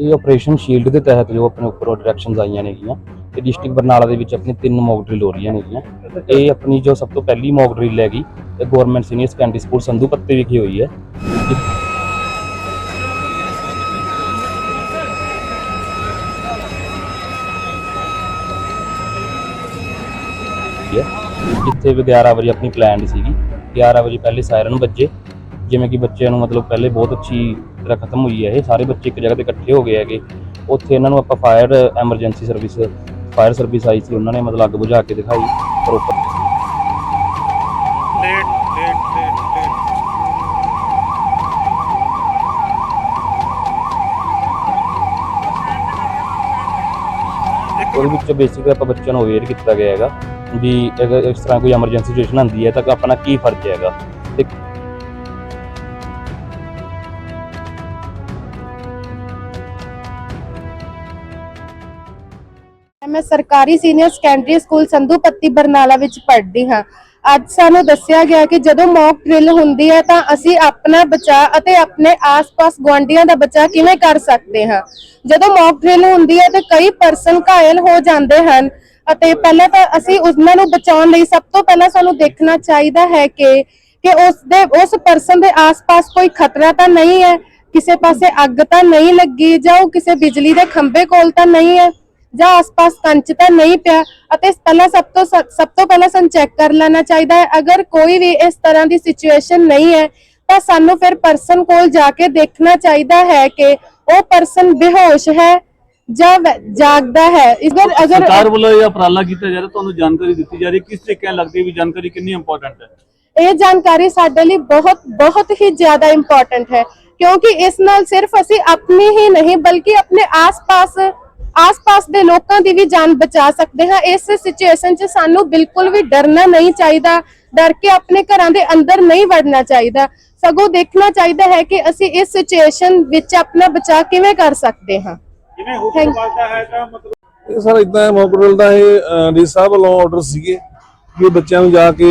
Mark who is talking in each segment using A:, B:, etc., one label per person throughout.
A: ਇਹ operation shield ਦੇ ਤਹਿਤ ਜੋ ਆਪਣੇ ਉੱਪਰੋਂ ਡਾਇਰੈਕਸ਼ਨਸ ਆਈਆਂ ਨੇਗੀਆਂ ਤੇ ਡਿਸਟ੍ਰਿਕਟ ਬਰਨਾਲਾ ਦੇ ਵਿੱਚ ਆਪਣੀ ਤਿੰਨ ਮੌਕ ਡਰਿਲ ਹੋ ਰਹੀਆਂ ਨੇਗੀਆਂ। ਇਹ ਆਪਣੀ ਜੋ ਸਭ ਤੋਂ ਪਹਿਲੀ ਮੌਕ ਡਰਿਲ ਹੈਗੀ, ਇਹ government senior secondary school Sandhu Patte ਵਿਖੇ ਹੋਈ ਹੈ। ਜਿੱਥੇ ਵੀ 11 ਵਜੇ ਆਪਣੀ ਪਲਾਨਡ ਸੀਗੀ। 11 ਵਜੇ ਪਹਿਲੇ ਸਾਇਰਨ ਵੱਜੇ, ਜਿਵੇਂ ਕਿ ਬੱਚਿਆਂ ਨੂੰ ਮਤਲਬ ਪਹਿਲੇ ਬਹੁਤ ਅੱਛੀ ਤਰ੍ਹਾਂ ਖਤਮ ਹੋਈ ਹੈ, ਇਹ ਸਾਰੇ ਬੱਚੇ ਇੱਕ ਜਗ੍ਹਾ ਤੇ ਇਕੱਠੇ ਹੋ ਗਏ ਹੈਗੇ। ਉੱਥੇ ਇਹਨਾਂ ਨੂੰ ਆਪਾਂ fire emergency service fire service ਆਈ ਸੀ, ਉਹਨਾਂ ਨੇ ਮਤਲਬ ਅੱਗ ਬੁਝਾ ਕੇ ਦਿਖਾਈ ਪ੍ਰੋਪਰ
B: ਲੇਟ ਲੇਟ ਲੇਟ ਲੇਟ
A: ਉਹਦੇ ਵਿੱਚ ਬੇਸਿਕਲੀ ਆਪਾਂ ਬੱਚਿਆਂ ਨੂੰ ਅਵੇਅਰ ਕੀਤਾ ਗਿਆ ਹੈਗਾ ਵੀ ਅਗਰ ਇਸ ਤਰ੍ਹਾਂ ਕੋਈ ਐਮਰਜੈਂਸੀ ਸਿਚੁਏਸ਼ਨ ਆਉਂਦੀ ਹੈ ਤਾਂ ਆਪਣਾ ਕੀ ਫਰਜ਼ ਹੈਗਾ। ਤੇ
C: ਮੈਂ ਸਰਕਾਰੀ ਸੀਨੀਅਰ ਸੈਕੰਡਰੀ ਸਕੂਲ ਸੰਧੂ ਪੱਤੀ ਬਰਨਾਲਾ ਵਿੱਚ ਪੜ੍ਹਦੀ ਹਾਂ। ਅੱਜ ਸਾਨੂੰ ਦੱਸਿਆ ਗਿਆ ਕਿ ਜਦੋਂ ਮੌਕ ਡਰਿਲ ਹੁੰਦੀ ਹੈ ਤਾਂ ਅਸੀਂ ਆਪਣਾ ਬਚਾਅ ਅਤੇ ਆਪਣੇ ਆਸ-ਪਾਸ ਗੁਆਂਢੀਆਂ ਦਾ ਬਚਾਅ ਕਿਵੇਂ ਕਰ ਸਕਦੇ ਹਾਂ? ਜਦੋਂ ਮੌਕ ਡਰਿਲ ਹੁੰਦੀ ਹੈ ਤਾਂ ਕਈ ਪਰਸਨ ਘਾਇਲ ਹੋ ਜਾਂਦੇ ਹਨ ਅਤੇ ਪਹਿਲਾਂ ਤਾਂ ਅਸੀਂ ਉਹਨਾਂ ਨੂੰ ਬਚਾਉਣ ਲਈ ਸਭ ਤੋਂ ਪਹਿਲਾਂ ਸਾਨੂੰ ਦੇਖਣਾ ਚਾਹੀਦਾ ਹੈ ਕਿ ਕਿ ਉਸ ਦੇ ਉਸ ਪਰਸਨ ਦੇ ਆਸ-ਪਾਸ ਕੋਈ ਖਤਰਾ ਤਾਂ ਨਹੀਂ ਹੈ? ਕਿਸੇ ਪਾਸੇ ਅੱਗ ਤਾਂ ਨਹੀਂ ਲੱਗੀ ਜਾਂ ਉਹ ਕਿਸੇ ਬਿਜਲੀ ਦੇ ਖੰਭੇ ਕੋਲ ਤਾਂ ਨਹੀਂ ਹੈ? ਜਾਂ ਆਸ-ਪਾਸ ਕੰਚ ਤਾਂ ਨਹੀਂ ਪਿਆ ਅਤੇ ਪਹਿਲਾਂ ਸਭ ਤੋਂ ਸਭ ਤੋਂ ਪਹਿਲਾਂ ਸਾਨੂੰ ਚੈੱਕ ਕਰ ਲੈਣਾ ਚਾਹੀਦਾ ਹੈ। ਅਗਰ ਕੋਈ ਵੀ ਇਸ ਤਰ੍ਹਾਂ ਦੀ ਸਿਚੁਏਸ਼ਨ ਨਹੀਂ ਹੈ ਤਾਂ ਸਾਨੂੰ ਫਿਰ ਪਰਸਨ ਕੋਲ ਜਾ ਕੇ ਦੇਖਣਾ ਚਾਹੀਦਾ ਹੈ ਕਿ ਉਹ ਪਰਸਨ ਬੇਹੋਸ਼ ਹੈ ਜਾਂ ਵ- ਜਾਗਦਾ ਹੈ। ਅਗਰ ਅਗਰ
D: ਸਰਕਾਰ ਵੱਲੋਂ ਇਹ ਉਪਰਾਲਾ ਕੀਤਾ ਜਾ ਰਿਹਾ ਤੁਹਾਨੂੰ ਜਾਣਕਾਰੀ ਦਿੱਤੀ ਜਾ ਰਹੀ ਹੈ। ਕਿਸ ਤਰੀਕੇ ਨਾਲ ਲੱਗਦੀ ਹੈ ਵੀ ਜਾਣਕਾਰੀ ਕਿੰਨੀ ਇੰਪੋਰਟੈਂਟ ਹੈ?
C: ਇਹ ਜਾਣਕਾਰੀ ਸਾਡੇ ਲਈ ਬਹੁਤ ਬਹੁਤ ਹੀ ਜ਼ਿਆਦਾ ਇੰਪੋਰਟੈਂਟ ਹੈ ਕਿਉਂਕਿ ਇਸ ਨਾਲ ਸਿਰਫ ਅਸੀਂ ਆਪਣੀ ਹੀ ਨਹੀਂ ਬਲਕਿ ਆਪਣੇ ਆਸ-ਪਾਸ ਆਸ-ਪਾਸ ਦੇ ਲੋਕਾਂ ਦੀ ਵੀ ਜਾਨ ਬਚਾ ਸਕਦੇ ਹਾਂ। ਇਸ ਸਿਚੁਏਸ਼ਨ 'ਚ ਸਾਨੂੰ ਬਿਲਕੁਲ ਵੀ ਡਰਨਾ ਨਹੀਂ ਚਾਹੀਦਾ। ਡਰ ਕੇ ਆਪਣੇ ਘਰਾਂ ਦੇ ਅੰਦਰ ਨਹੀਂ ਵੜਨਾ ਚਾਹੀਦਾ। ਸਗੋਂ ਦੇਖਣਾ ਚਾਹੀਦਾ ਹੈ ਕਿ ਅਸੀਂ ਇਸ ਸਿਚੁਏਸ਼ਨ ਵਿੱਚ ਆਪਣਾ ਬਚਾਅ ਕਿਵੇਂ ਕਰ ਸਕਦੇ ਹਾਂ।
B: ਜਿਵੇਂ ਹੁਕਮ
C: Thank-
B: ਪਾਲਦਾ ਹੈ ਤਾਂ ਮਤਲਬ
E: ਇਹ ਸਰ ਇਦਾਂ ਹੈ ਮੋਕਡਲ ਦਾ ਇਹ ਡੀ ਸਾਹਿਬ ਵੱਲੋਂ ਆਰਡਰ ਸੀਗੇ ਕਿ ਬੱਚਿਆਂ ਨੂੰ ਜਾ ਕੇ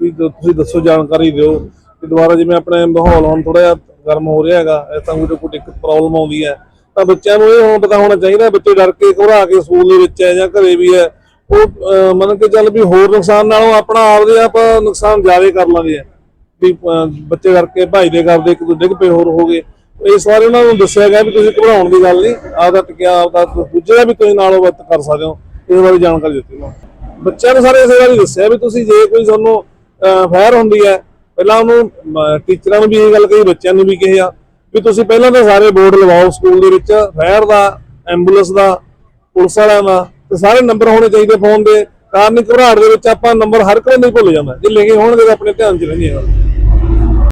E: ਵੀ ਤੁਸੀਂ ਦੱਸੋ ਜਾਣਕਾਰੀ ਦਿਓ ਕਿ ਦੁਬਾਰਾ ਜਿਵੇਂ ਆਪਣੇ ਮਾਹੌਲ ਹੁਣ ਥੋੜਾ ਜਿਹਾ ਗਰਮ ਹੋ ਰਿਹਾ ਹੈਗਾ ਇਸ ਤਾਂ ਕੋਈ ਕੋਈ ਦਿੱਕਤ ਪ੍ਰੋਬਲਮ ਆਉਂਦੀ ਹੈ। ਤਾਂ ਬੱਚਿਆਂ ਨੂੰ ਇਹ ਹੁਣ ਪਤਾ ਹੋਣਾ ਚਾਹੀਦਾ ਬੱਚੇ ਡਰ ਕੇ ਘਬਰਾ ਕੇ ਸਕੂਲ ਦੇ ਵਿੱਚ ਹੈ ਜਾਂ ਘਰੇ ਵੀ ਹੈ। ਉਹ ਅਹ, ਮੰਨ ਕੇ ਚੱਲ ਵੀ ਹੋਰ ਨੁਕਸਾਨ ਨਾਲੋਂ ਆਪਣਾ ਆਪਦੇ ਆਪ ਨੁਕਸਾਨ ਜ਼ਿਆਦਾ ਕਰ ਲਾਂਗੇ। ਵੀ ਬੱਚੇ ਕਰਕੇ ਭੱਜਦੇ ਕਰਦੇ ਇੱਕ ਦੂਜੇ ਡਿੱਗ ਪਏ ਹੋਰ ਹੋ ਗਏ। ਇਸ ਬਾਰੇ ਉਹਨਾਂ ਨੂੰ ਦੱਸਿਆ ਗਿਆ ਵੀ ਤੁਸੀਂ ਘਬਰਾਉਣ ਦੀ ਗੱਲ ਨਹੀਂ। ਆਪਦਾ ਟਿਕਿਆ ਆਪਦਾ ਦੂਜੇ ਦਾ ਵੀ ਤੁਸੀਂ ਨਾਲੋਂ ਵੱਧ ਕਰ ਸਕਦੇ ਹੋ। ਇਸ ਬਾਰੇ ਜਾਣਕਾਰੀ ਦਿੱਤੀ ਉਹਨਾਂ ਨੂੰ। ਬੱਚਿਆਂ ਨੂੰ ਸਾਰੇ ਇਸੇ ਬਾਰੇ ਦੱਸਿਆ ਵੀ ਤੁਸੀਂ ਜੇ ਕੋਈ ਤੁਹਾਨੂੰ ਫਾਇਰ ਹੁੰਦੀ ਹੈ ਪਹਿਲਾਂ ਉਹਨੂੰ ਟੀਚਰਾਂ ਨੂੰ ਵੀ ਇਹ ਗੱਲ ਕਹੀ ਬੱਚਿਆਂ ਨੂੰ ਵੀ ਕਿਹਾ। ਵੀ ਤੁਸੀਂ ਪਹਿਲਾਂ ਤਾਂ ਸਾਰੇ ਬੋਰਡ ਲਵਾਓ ਸਕੂਲ ਦੇ ਵਿੱਚ ਫਾਇਰ ਦਾ, ਐਂਬੂਲੈਂਸ ਦਾ, ਪੁਲਿਸ ਵਾਲਿਆਂ ਦਾ, ਤੇ ਸਾਰੇ ਨੰਬਰ ਹੋਣੇ ਚਾਹੀਦੇ ਫੋਨ ਦੇ, ਕਾਰਨ ਘਬਰਾਹਟ ਦੇ ਵਿੱਚ ਆਪਾਂ ਨੰਬਰ ਹਰ ਕੋਈ ਨਹੀਂ ਭੁੱਲ ਜਾਂਦਾ ਜੇ ਲਿਖੇ ਹੋਣਗੇ ਤਾਂ ਆਪਣੇ ਧਿਆਨ 'ਚ ਰਹਿੰਦੇ ਆ